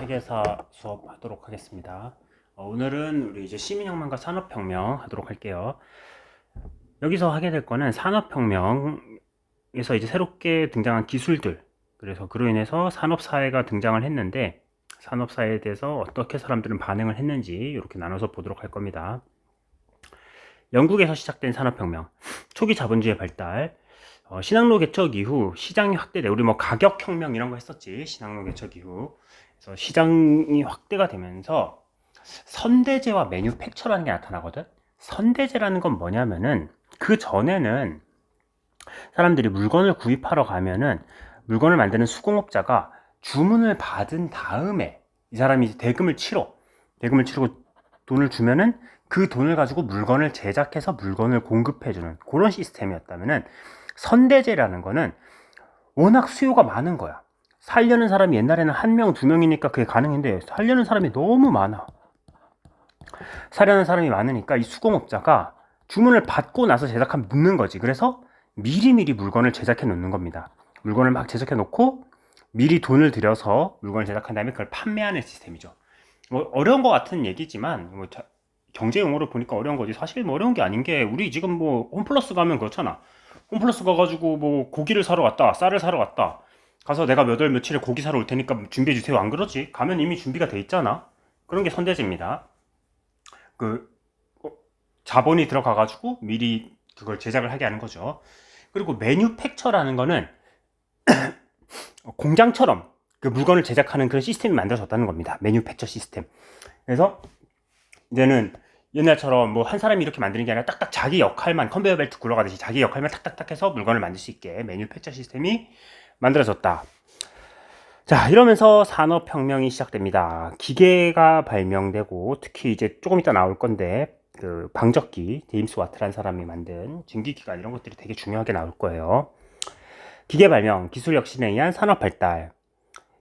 세계사 수업 하도록 하겠습니다. 어, 오늘은 우리 이제 시민혁명과 산업혁명 하도록 할게요. 여기서 하게 될 거는 산업혁명에서 이제 새롭게 등장한 기술들, 그래서 그로 인해서 산업사회가 등장을 했는데, 산업사회에 대해서 어떻게 사람들은 반응을 했는지 이렇게 나눠서 보도록 할 겁니다. 영국에서 시작된 산업혁명, 초기 자본주의 발달, 어, 신항로 개척 이후 시장이 확대돼. 우리 뭐 가격혁명 이런 거 했었지. 신항로 개척 이후. 그래서 시장이 확대가 되면서 선대제와 매뉴팩처라는 게 나타나거든. 선대제라는 건 뭐냐면은 그 전에는 사람들이 물건을 구입하러 가면은 물건을 만드는 수공업자가 주문을 받은 다음에 이 사람이 이제 대금을 치러 대금을 치르고 돈을 주면은 그 돈을 가지고 물건을 제작해서 물건을 공급해주는 그런 시스템이었다면은 선대제라는 거는 워낙 수요가 많은 거야. 살려는 사람이 옛날에는 한 명, 두 명이니까 그게 가능한데 살려는 사람이 너무 많아. 살려는 사람이 많으니까 이 수공업자가 주문을 받고 나서 제작하면 묻는 거지. 그래서 미리미리 물건을 제작해 놓는 겁니다. 물건을 막 제작해 놓고 미리 돈을 들여서 물건을 제작한 다음에 그걸 판매하는 시스템이죠. 뭐 어려운 것 같은 얘기지만 뭐 자- 경제 용어로 보니까 어려운 거지. 사실 뭐 어려운 게 아닌 게 우리 지금 뭐 홈플러스 가면 그렇잖아. 홈플러스 가가지고 뭐 고기를 사러 갔다, 쌀을 사러 갔다. 가서 내가 몇 월 며칠에 고기 사러 올 테니까 준비해 주세요. 안 그러지? 가면 이미 준비가 돼 있잖아. 그런 게 선대제입니다. 그 어, 자본이 들어가 가지고 미리 그걸 제작을 하게 하는 거죠. 그리고 매뉴팩처라는 거는 공장처럼 그 물건을 제작하는 그런 시스템이 만들어졌다는 겁니다. 매뉴팩처 시스템. 그래서 이제는 옛날처럼 뭐 한 사람이 이렇게 만드는 게 아니라 딱딱 자기 역할만 컨베이어 벨트 굴러가듯이 자기 역할만 탁탁탁 해서 물건을 만들 수 있게 매뉴팩처 시스템이 만들어졌다. 자, 이러면서 산업혁명이 시작됩니다. 기계가 발명되고 특히 이제 조금 이따 나올 건데 그 방적기, 제임스 와트라는 사람이 만든 증기기관 이런 것들이 되게 중요하게 나올 거예요. 기계 발명, 기술 혁신에 의한 산업 발달,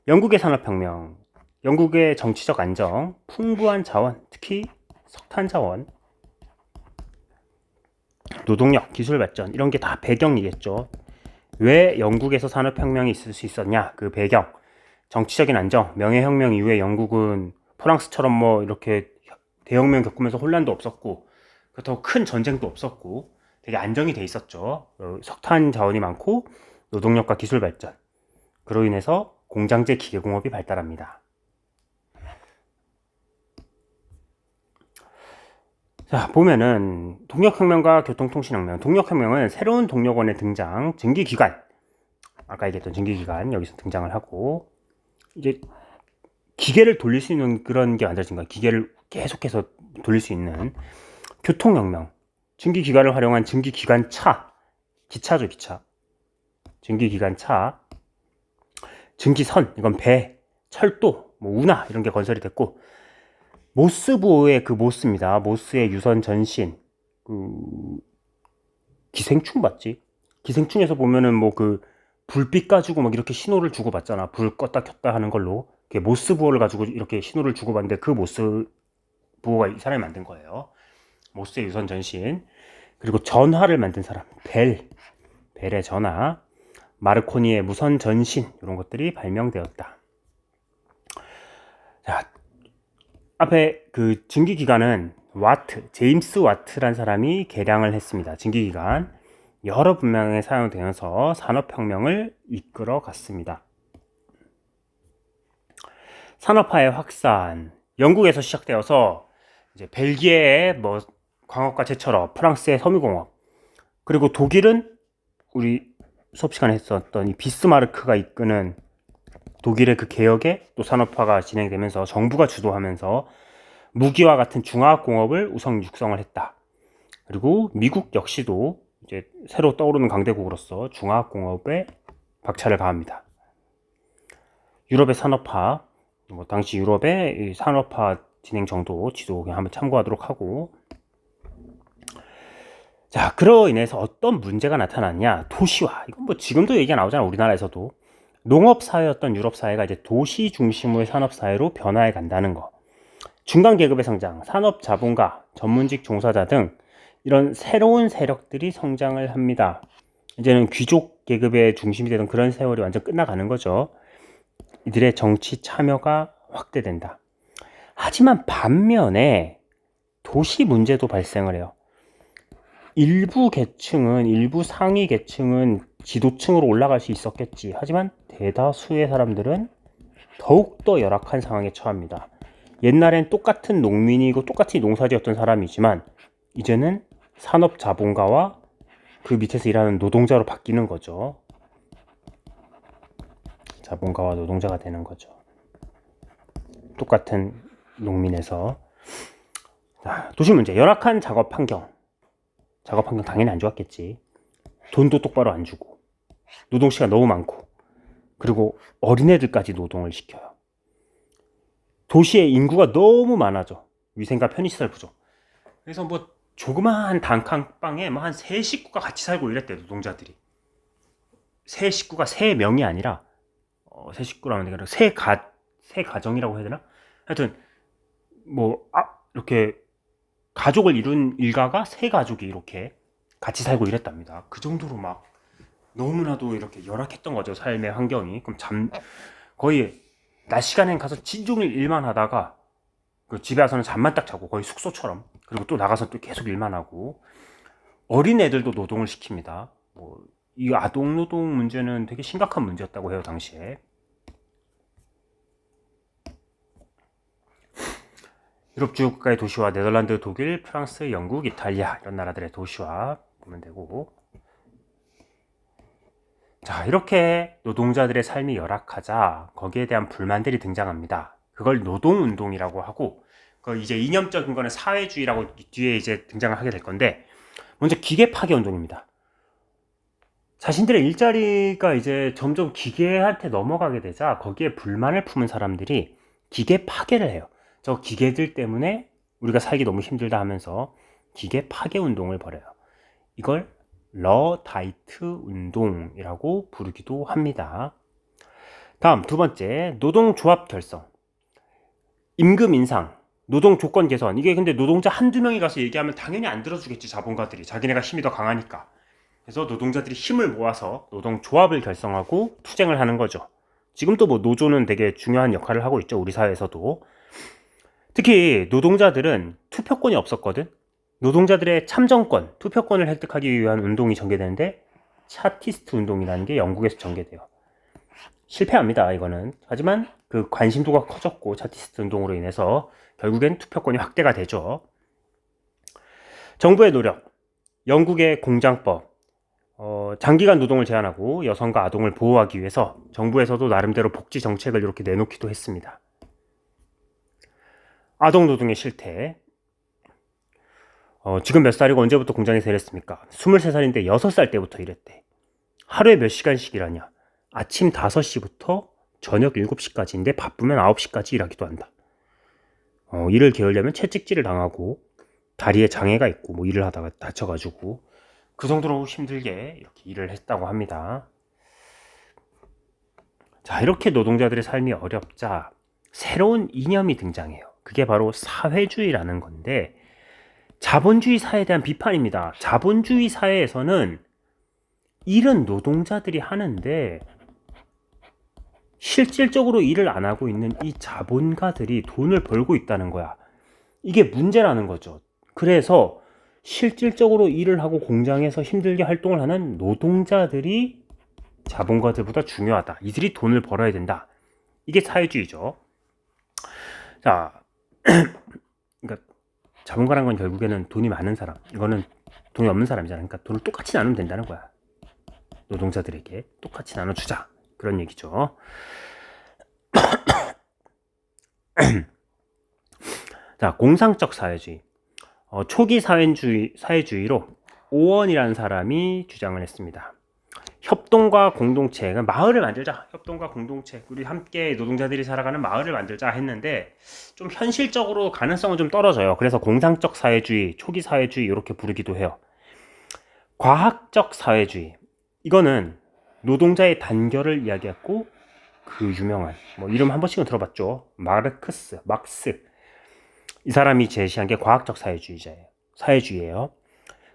영국의 산업혁명, 영국의 정치적 안정, 풍부한 자원, 특히 석탄 자원, 노동력, 기술 발전 이런 게 다 배경이겠죠. 왜 영국에서 산업혁명이 있을 수 있었냐? 그 배경, 정치적인 안정, 명예혁명 이후에 영국은 프랑스처럼 뭐 이렇게 대혁명 겪으면서 혼란도 없었고 그렇다고 큰 전쟁도 없었고 되게 안정이 돼 있었죠. 어, 석탄 자원이 많고 노동력과 기술 발전. 그로 인해서 공장제 기계공업이 발달합니다. 자, 보면은 동력혁명과 교통통신혁명. 동력혁명은 새로운 동력원의 등장, 증기기관. 아까 얘기했던 증기기관 여기서 등장을 하고 이제 기계를 돌릴 수 있는 그런 게 만들어진 거야. 기계를 계속해서 돌릴 수 있는 교통혁명. 증기기관을 활용한 증기기관 차. 기차죠, 기차. 증기기관 차. 증기선, 이건 배, 철도, 뭐 운하 이런 게 건설이 됐고 모스보의 그 모스입니다. 모스의 유선 전신. 그 기생충 맞지? 기생충에서 보면은 뭐 그 불빛 가지고 막 이렇게 신호를 주고 받잖아. 불 껐다 켰다 하는 걸로. 그게 모스 부호를 가지고 이렇게 신호를 주고 받는데 그 모스 부호가 이 사람이 만든 거예요. 모스의 유선 전신. 그리고 전화를 만든 사람. 벨. 벨의 전화. 마르코니의 무선 전신. 이런 것들이 발명되었다. 자, 앞에 그 증기기관은 와트, 제임스 와트란 사람이 개량을 했습니다. 증기기관. 여러 분야에 사용되면서 산업혁명을 이끌어 갔습니다. 산업화의 확산. 영국에서 시작되어서 이제 벨기에의 뭐 광업과 제철업, 프랑스의 섬유공업, 그리고 독일은 우리 수업 시간에 했었던 이 비스마르크가 이끄는 독일의 그 개혁에 또 산업화가 진행되면서 정부가 주도하면서 무기와 같은 중화학 공업을 우선 육성을 했다. 그리고 미국 역시도 이제 새로 떠오르는 강대국으로서 중화학 공업에 박차를 가합니다. 유럽의 산업화, 뭐 당시 유럽의 이 산업화 진행 정도 지도 그냥 한번 참고하도록 하고 자, 그로 인해서 어떤 문제가 나타났냐? 도시화. 이건 뭐 지금도 얘기가 나오잖아. 우리나라에서도. 농업 사회였던 유럽 사회가 이제 도시 중심의 산업 사회로 변화해 간다는 거. 중간 계급의 성장, 산업 자본가, 전문직 종사자 등 이런 새로운 세력들이 성장을 합니다. 이제는 귀족 계급의 중심이 되던 그런 세월이 완전 끝나가는 거죠. 이들의 정치 참여가 확대된다. 하지만 반면에 도시 문제도 발생을 해요. 일부 계층은, 일부 상위 계층은 지도층으로 올라갈 수 있었겠지. 하지만 대다수의 사람들은 더욱더 열악한 상황에 처합니다. 옛날엔 똑같은 농민이고 똑같이 농사지었던 사람이지만 이제는 산업 자본가와 그 밑에서 일하는 노동자로 바뀌는 거죠. 자본가와 노동자가 되는 거죠. 똑같은 농민에서 자, 도시 문제 열악한 작업 환경 작업 환경 당연히 안 좋았겠지 돈도 똑바로 안 주고 노동 시간 너무 많고 그리고 어린애들까지 노동을 시켜요. 도시에 인구가 너무 많아져. 위생과 편의시설 부족. 그래서 뭐 조그마한 단칸방에 뭐 한 세 식구가 같이 살고 이랬대 노동자들이. 세 식구가 세 명이 아니라 어, 세 식구라면 되나 세가 세 가정이라고 해야 되나? 하여튼 뭐 아, 이렇게 가족을 이룬 일가가 세 가족이 이렇게 같이 살고 이랬답니다. 그 정도로 막 너무나도 이렇게 열악했던 거죠 삶의 환경이. 그럼 잠 거의 낮 시간엔 가서 진종일 일만 하다가 그 집에 와서는 잠만 딱 자고 거의 숙소처럼 그리고 또 나가서 또 계속 일만 하고 어린 애들도 노동을 시킵니다. 뭐 이 아동 노동 문제는 되게 심각한 문제였다고 해요 당시에. 유럽주 국가의 도시와 네덜란드, 독일, 프랑스, 영국, 이탈리아 이런 나라들의 도시와 보면 되고 자 이렇게 노동자들의 삶이 열악하자 거기에 대한 불만들이 등장합니다. 그걸 노동운동이라고 하고 그 이제 이념적인 거는 사회주의라고 뒤에 이제 등장을 하게 될 건데 먼저 기계 파괴 운동입니다. 자신들의 일자리가 이제 점점 기계한테 넘어가게 되자 거기에 불만을 품은 사람들이 기계 파괴를 해요. 저 기계들 때문에 우리가 살기 너무 힘들다 하면서 기계 파괴 운동을 벌여요. 이걸 러다이트 운동이라고 부르기도 합니다. 다음 두 번째 노동조합 결성. 임금 인상 노동 조건 개선. 이게 근데 노동자 한두 명이 가서 얘기하면 당연히 안 들어주겠지 자본가들이. 자기네가 힘이 더 강하니까. 그래서 노동자들이 힘을 모아서 노동조합을 결성하고 투쟁을 하는 거죠. 지금도 뭐 노조는 되게 중요한 역할을 하고 있죠 우리 사회에서도. 특히 노동자들은 투표권이 없었거든. 노동자들의 참정권, 투표권을 획득하기 위한 운동이 전개되는데 차티스트 운동이라는 게 영국에서 전개돼요. 실패합니다. 이거는. 하지만 그 관심도가 커졌고 차티스트 운동으로 인해서 결국엔 투표권이 확대가 되죠. 정부의 노력, 영국의 공장법, 어, 장기간 노동을 제한하고 여성과 아동을 보호하기 위해서 정부에서도 나름대로 복지 정책을 이렇게 내놓기도 했습니다. 아동 노동의 실태. 어, 지금 몇 살이고 언제부터 공장에서 일했습니까? 23살인데 6살 때부터 일했대. 하루에 몇 시간씩 일하냐? 아침 5시부터 저녁 7시까지인데 바쁘면 9시까지 일하기도 한다. 어, 일을 게으려면 채찍질을 당하고 다리에 장애가 있고 뭐 일을 하다가 다쳐가지고 그 정도로 힘들게 이렇게 일을 했다고 합니다. 자, 이렇게 노동자들의 삶이 어렵자 새로운 이념이 등장해요. 그게 바로 사회주의라는 건데 자본주의 사회에 대한 비판입니다. 자본주의 사회에서는 일은 노동자들이 하는데 실질적으로 일을 안 하고 있는 이 자본가들이 돈을 벌고 있다는 거야. 이게 문제라는 거죠. 그래서 실질적으로 일을 하고 공장에서 힘들게 활동을 하는 노동자들이 자본가들보다 중요하다. 이들이 돈을 벌어야 된다. 이게 사회주의죠. 자, 자본가란 건 결국에는 돈이 많은 사람, 이거는 돈이 없는 사람이잖아. 그러니까 돈을 똑같이 나누면 된다는 거야. 노동자들에게 똑같이 나눠주자. 그런 얘기죠. 자, 공상적 사회주의. 어, 초기 사회주의, 사회주의로 오원이라는 사람이 주장을 했습니다. 협동과 공동체, 마을을 만들자. 협동과 공동체, 우리 함께 노동자들이 살아가는 마을을 만들자 했는데 좀 현실적으로 가능성은 좀 떨어져요. 그래서 공상적 사회주의, 초기 사회주의 이렇게 부르기도 해요. 과학적 사회주의. 이거는 노동자의 단결을 이야기했고 그 유명한 뭐 이름 한 번씩은 들어봤죠. 마르크스, 막스. 이 사람이 제시한 게 과학적 사회주의자예요. 사회주의예요.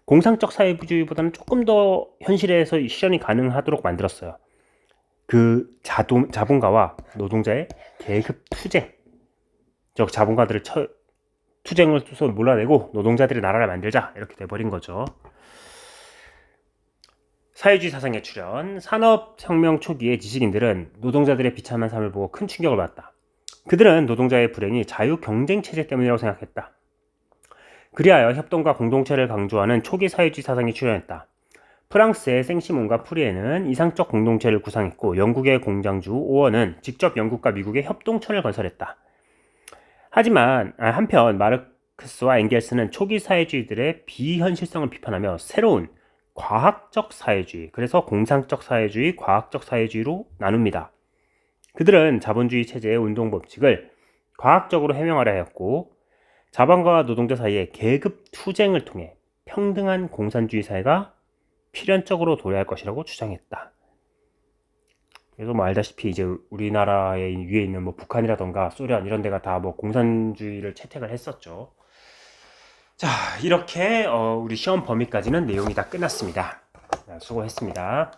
공상적 사회주의보다는 조금 더 현실에서 실현이 가능하도록 만들었어요. 그 자동, 자본가와 노동자의 계급 투쟁, 즉 자본가들을 처, 투쟁을 쏘서 몰아내고 노동자들의 나라를 만들자 이렇게 돼버린 거죠. 사회주의 사상의 출현, 산업혁명 초기의 지식인들은 노동자들의 비참한 삶을 보고 큰 충격을 받았다. 그들은 노동자의 불행이 자유 경쟁 체제 때문이라고 생각했다. 그리하여 협동과 공동체를 강조하는 초기 사회주의 사상이 출현했다. 프랑스의 생시몬과 프리에는 이상적 공동체를 구상했고 영국의 공장주 오원은 직접 영국과 미국의 협동천을 건설했다. 하지만 아, 한편 마르크스와 엥겔스는 초기 사회주의들의 비현실성을 비판하며 새로운 과학적 사회주의, 그래서 공상적 사회주의, 과학적 사회주의로 나눕니다. 그들은 자본주의 체제의 운동 법칙을 과학적으로 해명하려 하였고 자본가와 노동자 사이의 계급 투쟁을 통해 평등한 공산주의 사회가 필연적으로 도래할 것이라고 주장했다. 그래서 뭐 알다시피 이제 우리나라의 위에 있는 뭐 북한이라던가 소련 이런 데가 다 뭐 공산주의를 채택을 했었죠. 자 이렇게 어, 우리 시험 범위까지는 내용이 다 끝났습니다. 자, 수고했습니다.